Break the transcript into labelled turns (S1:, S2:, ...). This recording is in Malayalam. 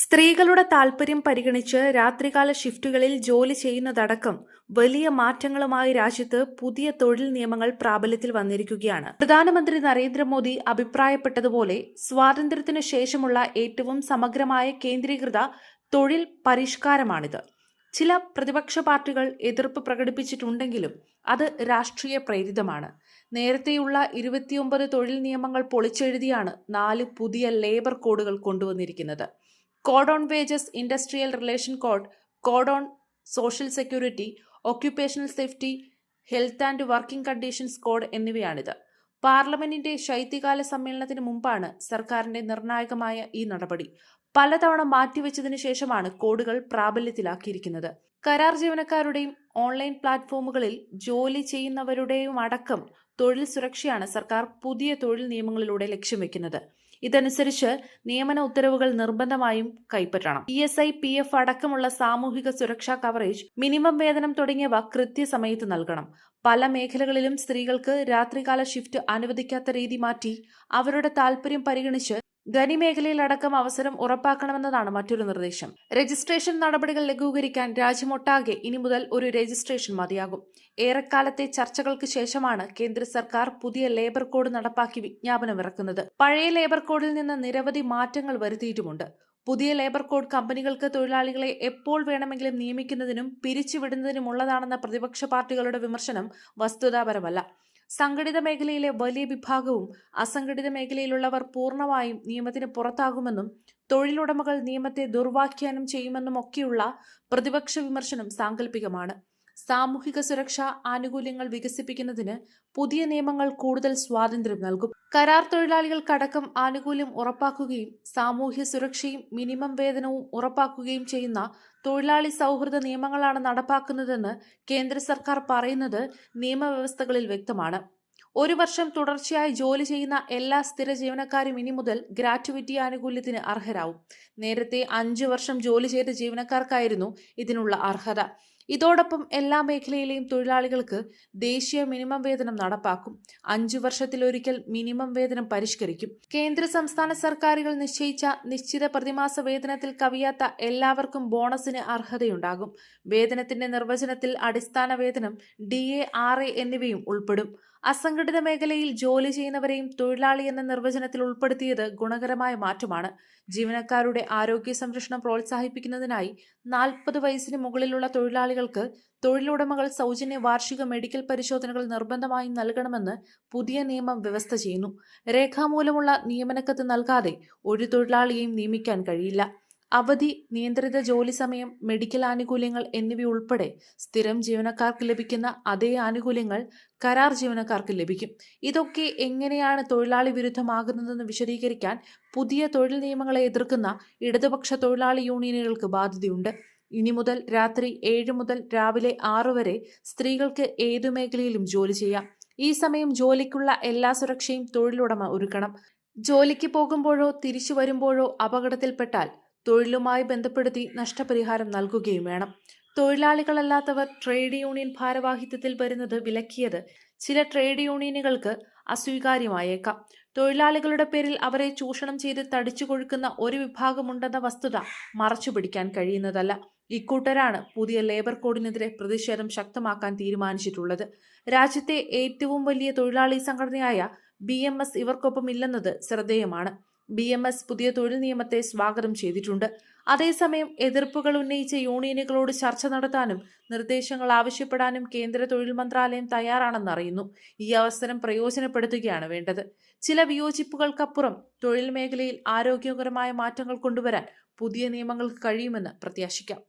S1: സ്ത്രീകളുടെ താൽപര്യം പരിഗണിച്ച് രാത്രികാല ഷിഫ്റ്റുകളിൽ ജോലി ചെയ്യുന്നതടക്കം വലിയ മാറ്റങ്ങളുമായി രാജ്യത്ത് പുതിയ തൊഴിൽ നിയമങ്ങൾ പ്രാബല്യത്തിൽ വന്നിരിക്കുകയാണ്. പ്രധാനമന്ത്രി നരേന്ദ്രമോദി അഭിപ്രായപ്പെട്ടതുപോലെ സ്വാതന്ത്ര്യത്തിനു ശേഷമുള്ള ഏറ്റവും സമഗ്രമായ കേന്ദ്രീകൃത തൊഴിൽ പരിഷ്കാരമാണിത്. ചില പ്രതിപക്ഷ പാർട്ടികൾ എതിർപ്പ് പ്രകടിപ്പിച്ചിട്ടുണ്ടെങ്കിലും അത് രാഷ്ട്രീയ പ്രേരിതമാണ്. നേരത്തെയുള്ള ഇരുപത്തിയൊമ്പത് തൊഴിൽ നിയമങ്ങൾ പൊളിച്ചെഴുതിയാണ് നാല് പുതിയ ലേബർ കോഡുകൾ കൊണ്ടുവന്നിരിക്കുന്നത്. Code on wages industrial relation code code on social security occupational safety health and working conditions code എന്നിവയാണിത്. പാർലമെന്റിന്റെ ശൈത്യകാല സമ്മേളനത്തിന് മുമ്പാണ് സർക്കാരിന്റെ നിർണായകമായ ഈ നടപടി. പലതവണ മാറ്റിവെച്ചതിനു ശേഷമാണ് കോഡുകൾ പ്രാബല്യത്തിലാക്കിയിരിക്കുന്നത്. കരാർ ജീവനക്കാരുടെയും ഓൺലൈൻ പ്ലാറ്റ്ഫോമുകളിൽ ജോലി ചെയ്യുന്നവരുടെയും അടക്കം തൊഴിൽ സുരക്ഷയാണ് സർക്കാർ പുതിയ തൊഴിൽ നിയമങ്ങളിലൂടെ ലക്ഷ്യം വെക്കുന്നത്. ഇതനുസരിച്ച് നിയമന ഉത്തരവുകൾ നിർബന്ധമായും കൈപ്പറ്റണം. E S I P F അടക്കമുള്ള സാമൂഹിക സുരക്ഷാ കവറേജ് മിനിമം വേതനം തുടങ്ങിയവ കൃത്യസമയത്ത് നൽകണം. പല മേഖലകളിലും സ്ത്രീകൾക്ക് രാത്രികാല ഷിഫ്റ്റ് അനുവദിക്കാത്ത രീതി മാറ്റി അവരുടെ താൽപര്യം പരിഗണിച്ച് ഖനിമേഖലയിലടക്കം അവസരം ഉറപ്പാക്കണമെന്നതാണ് മറ്റൊരു നിർദ്ദേശം. രജിസ്ട്രേഷൻ നടപടികൾ ലഘൂകരിക്കാൻ രാജ്യമൊട്ടാകെ ഇനി മുതൽ ഒരു രജിസ്ട്രേഷൻ മതിയാകും. ഏറെക്കാലത്തെ ചർച്ചകൾക്ക് ശേഷമാണ് കേന്ദ്ര സർക്കാർ പുതിയ ലേബർ കോഡ് നടപ്പാക്കി വിജ്ഞാപനമിറക്കുന്നത് പഴയ ലേബർ കോഡിൽ നിന്ന് നിരവധി മാറ്റങ്ങൾ വരുത്തിയിട്ടുമുണ്ട്. പുതിയ ലേബർ കോഡ് കമ്പനികൾക്ക് തൊഴിലാളികളെ എപ്പോൾ വേണമെങ്കിലും നിയമിക്കുന്നതിനും പിരിച്ചുവിടുന്നതിനുമുള്ളതാണെന്ന പ്രതിപക്ഷ പാർട്ടികളുടെ വിമർശനം വസ്തുതാപരമല്ല. സംഘടിത മേഖലയിലെ വലിയ വിഭാഗവും അസംഘടിത മേഖലയിലുള്ളവർ പൂർണമായും നിയമത്തിന് പുറത്താകുമെന്നും തൊഴിലുടമകൾ നിയമത്തെ ദുർവാഖ്യാനം ചെയ്യുമെന്നും ഒക്കെയുള്ള പ്രതിപക്ഷ വിമർശനം സാങ്കല്പികമാണ് സാമൂഹിക സുരക്ഷാ ആനുകൂല്യങ്ങൾ വികസിപ്പിക്കുന്നതിന് പുതിയ നിയമങ്ങൾ കൂടുതൽ സ്വാതന്ത്ര്യം നൽകും. കരാർ തൊഴിലാളികൾക്കടക്കം ആനുകൂല്യം ഉറപ്പാക്കുകയും സാമൂഹ്യ സുരക്ഷയും മിനിമം വേതനവും ഉറപ്പാക്കുകയും ചെയ്യുന്ന തൊഴിലാളി സൗഹൃദ നിയമങ്ങളാണ് നടപ്പാക്കുന്നതെന്ന് കേന്ദ്ര സർക്കാർ പറയുന്നത് നിയമവ്യവസ്ഥകളിൽ വ്യക്തമാണ്. ഒരു വർഷം തുടർച്ചയായി ജോലി ചെയ്യുന്ന എല്ലാ സ്ഥിര ജീവനക്കാരും ഇനി മുതൽ ഗ്രാറ്റുവിറ്റി ആനുകൂല്യത്തിന് അർഹരാവും. നേരത്തെ അഞ്ചു വർഷം ജോലി ചെയ്ത ജീവനക്കാർക്കായിരുന്നു ഇതിനുള്ള അർഹത. ഇതോടൊപ്പം എല്ലാ മേഖലയിലെയും തൊഴിലാളികൾക്ക് ദേശീയ മിനിമം വേതനം നടപ്പാക്കും. അഞ്ചു വർഷത്തിലൊരിക്കൽ മിനിമം വേതനം പരിഷ്കരിക്കും. കേന്ദ്ര സംസ്ഥാന സർക്കാരുകൾ നിശ്ചയിച്ച നിശ്ചിത പ്രതിമാസ വേതനത്തിൽ കവിയാത്ത എല്ലാവർക്കും ബോണസിന് അർഹതയുണ്ടാകും. വേതനത്തിന്റെ നിർവചനത്തിൽ അടിസ്ഥാന വേതനം ഡി എ ആർ എ എന്നിവയും ഉൾപ്പെടും. അസംഘടിത മേഖലയിൽ ജോലി ചെയ്യുന്നവരെയും തൊഴിലാളി എന്ന നിർവചനത്തിൽ ഉൾപ്പെടുത്തിയത് ഗുണകരമായ മാറ്റമാണ്. ജീവനക്കാരുടെ ആരോഗ്യ സംരക്ഷണം പ്രോത്സാഹിപ്പിക്കുന്നതിനായി നാൽപ്പത് വയസ്സിന് മുകളിലുള്ള തൊഴിലാളികൾക്ക് തൊഴിലുടമകൾ സൗജന്യ വാർഷിക മെഡിക്കൽ പരിശോധനകൾ നിർബന്ധമായും നൽകണമെന്ന് പുതിയ നിയമം വ്യവസ്ഥ ചെയ്യുന്നു. രേഖാമൂലമുള്ള നിയമനക്കത്ത് നൽകാതെ ഒരു തൊഴിലാളിയെയും നിയമിക്കാൻ കഴിയില്ല. അവധി നിയന്ത്രിത ജോലി സമയം മെഡിക്കൽ ആനുകൂല്യങ്ങൾ എന്നിവയുൾപ്പെടെ സ്ഥിരം ജീവനക്കാർക്ക് ലഭിക്കുന്ന അതേ ആനുകൂല്യങ്ങൾ കരാർ ജീവനക്കാർക്ക് ലഭിക്കും. ഇതൊക്കെ എങ്ങനെയാണ് തൊഴിലാളി വിരുദ്ധമാകുന്നതെന്ന് വിശദീകരിക്കാൻ പുതിയ തൊഴിൽ നിയമങ്ങളെ എതിർക്കുന്ന ഇടതുപക്ഷ തൊഴിലാളി യൂണിയനുകൾക്ക് ബാധ്യതയുണ്ട്. ഇനി മുതൽ രാത്രി ഏഴ് മുതൽ രാവിലെ ആറു വരെ സ്ത്രീകൾക്ക് ഏതു മേഖലയിലും ജോലി ചെയ്യാം. ഈ സമയം ജോലിക്കുള്ള എല്ലാ സുരക്ഷയും തൊഴിലുടമ ഒരുക്കണം. ജോലിക്ക് പോകുമ്പോഴോ തിരിച്ചു വരുമ്പോഴോ അപകടത്തിൽപ്പെട്ടാൽ തൊഴിലുമായി ബന്ധപ്പെടുത്തി നഷ്ടപരിഹാരം നൽകുകയും വേണം. തൊഴിലാളികളല്ലാത്തവർ ട്രേഡ് യൂണിയൻ ഭാരവാഹിത്വത്തിൽ വരുന്നത് വിലക്കിയത് ചില ട്രേഡ് യൂണിയനുകൾക്ക് അസ്വീകാര്യമായേക്കാം. തൊഴിലാളികളുടെ പേരിൽ അവരെ ചൂഷണം ചെയ്ത് തടിച്ചു കൊഴുക്കുന്ന ഒരു വിഭാഗമുണ്ടെന്ന വസ്തുത മറച്ചുപിടിക്കാൻ കഴിയുന്നതല്ല. ഇക്കൂട്ടരാണ് പുതിയ ലേബർ കോഡിനെതിരെ പ്രതിഷേധം ശക്തമാക്കാൻ തീരുമാനിച്ചിട്ടുള്ളത്. രാജ്യത്തെ ഏറ്റവും വലിയ തൊഴിലാളി സംഘടനയായ ബി എം എസ് ഇവർക്കൊപ്പം ഇല്ലെന്നത് ശ്രദ്ധേയമാണ്. ബി എം എസ് പുതിയ തൊഴിൽ നിയമത്തെ സ്വാഗതം ചെയ്തിട്ടുണ്ട്. അതേസമയം എതിർപ്പുകൾ ഉന്നയിച്ച യൂണിയനുകളോട് ചർച്ച നടത്താനും നിർദ്ദേശങ്ങൾ ആവശ്യപ്പെടാനും കേന്ദ്ര തൊഴിൽ മന്ത്രാലയം തയ്യാറാണെന്നറിയുന്നു ഈ അവസരം പ്രയോജനപ്പെടുത്തുകയാണ് വേണ്ടത്. ചില വിയോജിപ്പുകൾക്കപ്പുറം തൊഴിൽ മേഖലയിൽ ആരോഗ്യകരമായ മാറ്റങ്ങൾ കൊണ്ടുവരാൻ പുതിയ നിയമങ്ങൾക്ക് കഴിയുമെന്ന് പ്രത്യാശിക്കാം.